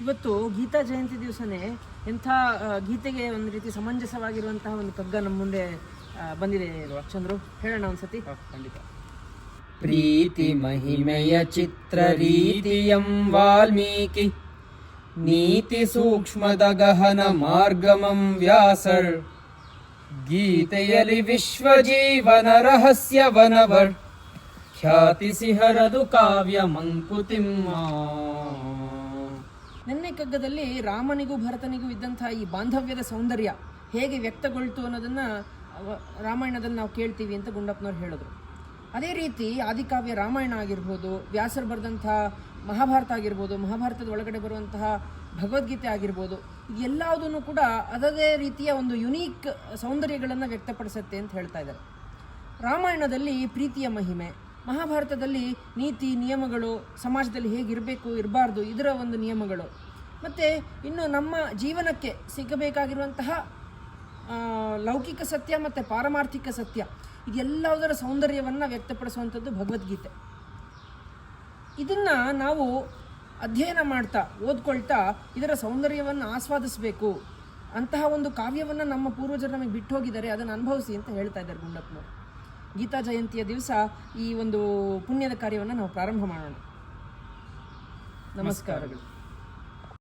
ಇವತ್ತು ಗೀತಾ ಜಯಂತಿ ದಿವಸನೇ ಎಂಥ ಗೀತೆಗೆ ಒಂದು ರೀತಿ ಸಮಂಜಸವಾಗಿರುವಂತಹ ಒಂದು ಕಗ್ಗ ನಮ್ಮ ಮುಂದೆ ಬಂದಿದೆ ಚಂದ್ರು ಹೇಳೋಣ ಒಂದ್ಸತಿ? ಖಂಡಿತ. ಪ್ರೀತಿ ಮಹಿಮೆಯ ಚಿತ್ರ ರೀತಿಯಂ ವಾಲ್ಮೀಕಿ. ನೀತಿ ಸೂಕ್ಷ್ಮದ ಗಹನ ಮಾರ್ಗಮಂ ವ್ಯಾಸರ್. ಗೀತೆಯಲ್ಲಿ ವಿಶ್ವ ಜೀವನ ರಹಸ್ಯವನವರ್. ಖ್ಯಾತಿ ಸಿಹರದು ಕಾವ್ಯ ಮಂಕುತಿಮ್ಮ ನಿನ್ನೆ ಕಗ್ಗದಲ್ಲಿ ರಾಮನಿಗೂ ಭರತನಿಗೂ ಇದ್ದಂತಹ ಈ ಬಾಂಧವ್ಯದ ಸೌಂದರ್ಯ ಹೇಗೆ ವ್ಯಕ್ತಗೊಳ್ತು ಅನ್ನೋದನ್ನ ರಾಮಾಯಣದಲ್ಲಿ ನಾವು ಕೇಳ್ತೀವಿ ಅಂತ ಗುಂಡಪ್ಪನವ್ರು ಹೇಳಿದ್ರು. ಅದೇ ರೀತಿ ಆದಿಕಾವ್ಯ ರಾಮಾಯಣ ಆಗಿರ್ಬೋದು, ವ್ಯಾಸರು ಬರೆದಂಥ ಮಹಾಭಾರತ ಆಗಿರ್ಬೋದು, ಮಹಾಭಾರತದ ಒಳಗಡೆ ಬರುವಂತಹ ಭಗವದ್ಗೀತೆ ಆಗಿರ್ಬೋದು ಎಲ್ಲದನ್ನು ಕೂಡ ಅದದೇ ರೀತಿಯ ಒಂದು ಯುನೀಕ್ ಸೌಂದರ್ಯಗಳನ್ನು ವ್ಯಕ್ತಪಡಿಸುತ್ತೆ ಅಂತ ಹೇಳ್ತಾ ಇದ್ದಾರೆ. ರಾಮಾಯಣದಲ್ಲಿ ಪ್ರೀತಿಯ ಮಹಿಮೆ ಮಹಾಭಾರತದಲ್ಲಿ ನೀತಿ, ನಿಯಮಗಳು ಸಮಾಜದಲ್ಲಿ ಹೇಗಿರಬೇಕು, ಇರಬಾರ್ದು, ಇದರ ಒಂದು ನಿಯಮಗಳು. ಮತ್ತು ಇನ್ನು ನಮ್ಮ ಜೀವನಕ್ಕೆ ಸಿಗಬೇಕಾಗಿರುವಂತಹ ಲೌಕಿಕ ಸತ್ಯ ಮತ್ತು ಪಾರಮಾರ್ಥಿಕ ಸತ್ಯ, ಇದೆಲ್ಲದರ ಸೌಂದರ್ಯವನ್ನು ವ್ಯಕ್ತಪಡಿಸುವಂಥದ್ದು ಭಗವದ್ಗೀತೆ. ಇದನ್ನು ನಾವು ಅಧ್ಯಯನ ಮಾಡ್ತಾ, ಓದ್ಕೊಳ್ತಾ ಇದರ ಸೌಂದರ್ಯವನ್ನು ಆಸ್ವಾದಿಸಬೇಕು. ಅಂತಹ ಒಂದು ಕಾವ್ಯವನ್ನು ನಮ್ಮ ಪೂರ್ವಜರು ನಮಗೆ ಬಿಟ್ಟು ಹೋಗಿದ್ದಾರೆ ಅದನ್ನು ಅನುಭವಿಸಿ ಅಂತ ಹೇಳ್ತಾ ಇದ್ದಾರೆ ಗುಂಡಪ್ಪನವರು. ಗೀತಾ ಜಯಂತಿಯ ದಿವಸ ಈ ಒಂದು ಪುಣ್ಯದ ಕಾರ್ಯವನ್ನು ನಾವು ಪ್ರಾರಂಭ ಮಾಡೋಣ. ನಮಸ್ಕಾರಗಳು.